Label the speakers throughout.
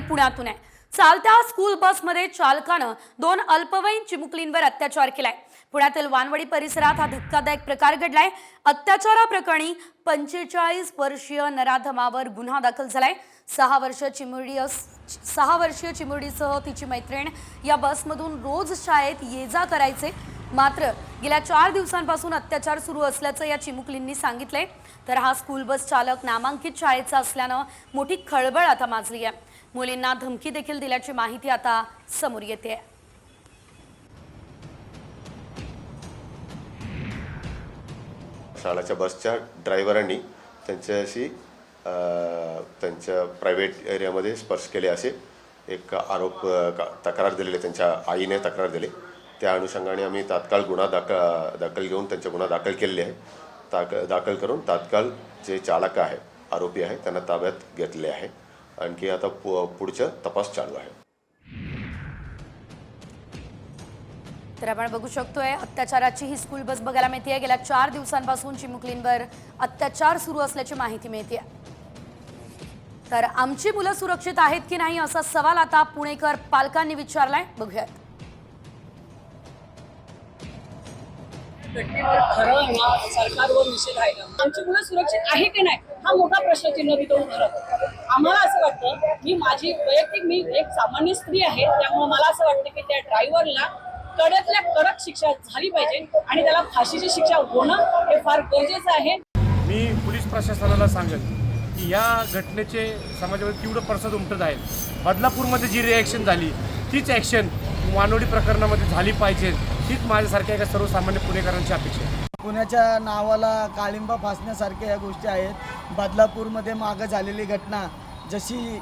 Speaker 1: आणि पुण्यातून आहे. चालत्या स्कूल बसमध्ये चालकानं दोन अल्पवयीन चिमुकलींवर अत्याचार केलाय. पुण्यातील वानवडी परिसरात हा धक्कादायक प्रकार घडलाय. अत्याचाराप्रकरणी पंचेचाळीस वर्षीय नराधमावर गुन्हा दाखल झालाय. सहा वर्ष चिमुरडी सहा वर्षीय चिमुरडीसह तिची मैत्रीण या बसमधून रोज शाळेत ये जा करायचे. मात्र गेल्या चार दिवसांपासून अत्याचार सुरू असल्याचं या चिमुकलींनी सांगितलंय. तर हा स्कूल बस चालक नामांकित शाळेचा असल्यानं मोठी खळबळ आता माजली आहे. मुलींना धमकी देखील दिल्याची माहिती आता समोर येते
Speaker 2: शाळेच्या बसच्या ड्रायव्हरांनी त्यांच्याशी त्यांच्या प्रायव्हेट एरियामध्ये स्पर्श केले असे. एक आरोप का- तक्रार दिलेले त्यांच्या आईने तक्रार दिली. त्या अनुषंगाने आम्ही तात्काळ गुन्हा दाखल दाखल घेऊन त्यांचे गुन्हा दाखल केलेले आहे. ताक दाखल करून तात्काळ जे चालक आहे आरोपी आहे त्यांना ताब्यात घेतले आहे. आणखी आता पुढचं तपास चालू आहे.
Speaker 1: तर आपण बघू शकतोय अत्याचाराची ही स्कूल बस बघायला मिळते गेल्या चार दिवसांपासून चिमुकलींवर अत्याचार सुरू असल्याची माहिती मिळते तर आमची मुलं सुरक्षित आहेत की नाही असा सवाल आता पुणेकर पालकांनी विचारलाय. बघूयात.
Speaker 3: घटनेवर खरं ना सरकारवर निषेध आहे का? आमची मुलं सुरक्षित आहे की नाही? हा मोठा प्रश्नचिन्ह तिथं उभं आम्हाला असं वाटतं मी माझी वैयक्तिक मी एक सामान्य स्त्री आहे त्यामुळे मला असं वाटतं की त्या ड्रायव्हरला कडकल्या कडक शिक्षा झाली पाहिजे आणि त्याला फाशीची शिक्षा होणं हे फार गरजेचं आहे.
Speaker 4: मी पोलीस प्रशासनाला सांगेन की या घटनेचे समाजामध्ये तीव्र प्रसाद उमटत आहे. बदलापूरमध्ये जी रिॲक्शन झाली तीच ॲक्शन मानवडी प्रकरणामध्ये झाली पाहिजे. हीच माझ्यासारख्या एका सर्वसामान्य पुणेकरांची अपेक्षा आहे.
Speaker 5: पुण्याच्या नावाला काळिंबा फासण्यासारख्या या गोष्टी आहेत. बदलापूरमध्ये मागं झालेली घटना जशी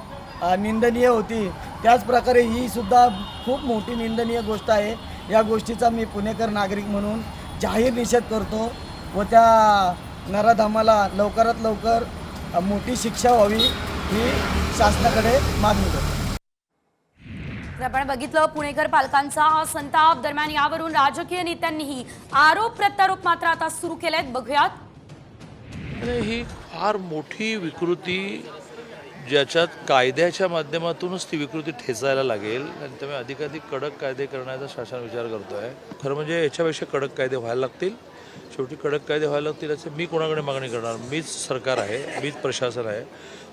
Speaker 5: निंदनीय होती त्याचप्रकारे ही सुद्धा खूप मोठी निंदनीय गोष्ट आहे. या गोष्टीचा मी पुणेकर नागरिक म्हणून जाहीर निषेध करतो व त्या नराधामाला लवकरात लवकर मोठी शिक्षा व्हावी ही शासनाकडे मागणी करतो.
Speaker 1: आपण बघितलं पुणेकर पालकांचा हा संताप दरम्यान यावरून राजकीय नेत्यांनीही आरोप प्रत्यारोप मात्र आता सुरू केलेत. बघूयात.
Speaker 6: ही फार मोठी विकृती ज्याच्यात कायद्याच्या माध्यमातूनच ती विकृती ठेचायला लागेल. आणि त्यामुळे अधिकाधिक कडक कायदे करण्याचा शासन विचार करतो आहे खरं म्हणजे याच्यापेक्षा कडक कायदे व्हायला लागतील. शेवटी कडक कायदे व्हायला लागतील याचे मी कोणाकडे मागणी करणार? मीच सरकार आहे मीच प्रशासन आहे.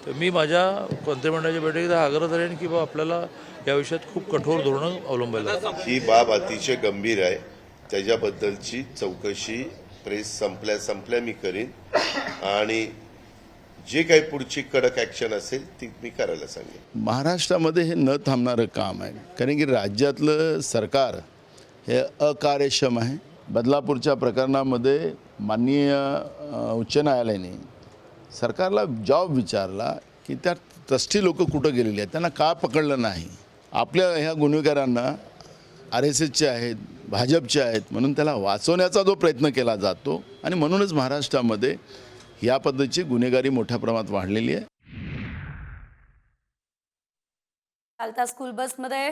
Speaker 6: तर मी माझ्या मंत्रिमंडळाच्या बैठकीत आग्रह करेन की बा आपल्याला या विषयात खूप कठोर धोरणं अवलंबायला.
Speaker 2: ही बाब अतिशय गंभीर आहे. त्याच्याबद्दलची चौकशी प्रेस संपल्या संपल्या मी करीन. आणि जे काही पुढची कडक ॲक्शन असेल ती मी करायला सांगेन.
Speaker 7: महाराष्ट्रामध्ये हे न थांबणारं काम आहे. कारण की राज्यातलं सरकार हे अकार्यक्षम आहे. बदलापूरच्या प्रकरणामध्ये माननीय उच्च न्यायालयाने सरकारला जॉब विचारला की त्या ट्रस्टी लोक कुठं गेलेली आहेत? त्यांना का पकडलं नाही? आपल्या ह्या गुन्हेगारांना आर एस एसचे आहेत भाजपचे आहेत म्हणून त्याला वाचवण्याचा जो प्रयत्न केला जातो आणि म्हणूनच महाराष्ट्रामध्ये या पद्धतीची गुन्हेगारी मोठ्या प्रमाणात वाढलेली आहे.
Speaker 1: स्कूल बसमध्ये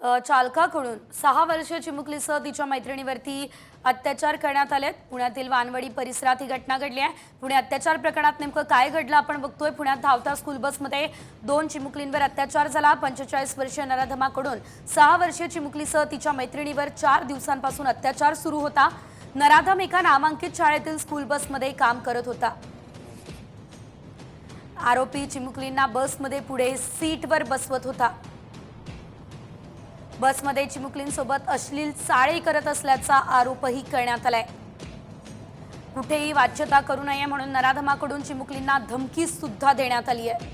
Speaker 1: चालकाकडून सहा वर्षीय चिमुकलीसह तिच्या मैत्रिणीवरती अत्याचार करण्यात आलेत. पुण्यातील वानवडी परिसरात ही घटना घडली आहे. पुणे अत्याचार प्रकरणात नेमकं काय घडलं आपण बघतोय. पुण्यात धावता स्कूल बसमध्ये दोन चिमुकलींवर अत्याचार झाला. पंचेचाळीस वर्षीय नराधमाकडून सहा वर्षीय चिमुकलीसह तिच्या मैत्रिणीवर चार दिवसांपासून अत्याचार सुरू होता. नराधम एका नामांकित शाळेतील स्कूल बसमध्ये काम करत होता. आरोपी चिमुकलींना बसमध्ये पुढे सीटवर बसवत होता. बसमध्ये चिमुकलींसोबत अश्लील चाळे करत असल्याचा आरोपही करण्यात आलाय. कुठेही वाच्यता करू नये म्हणून नराधमाकडून चिमुकलींना धमकी सुद्धा देण्यात आली आहे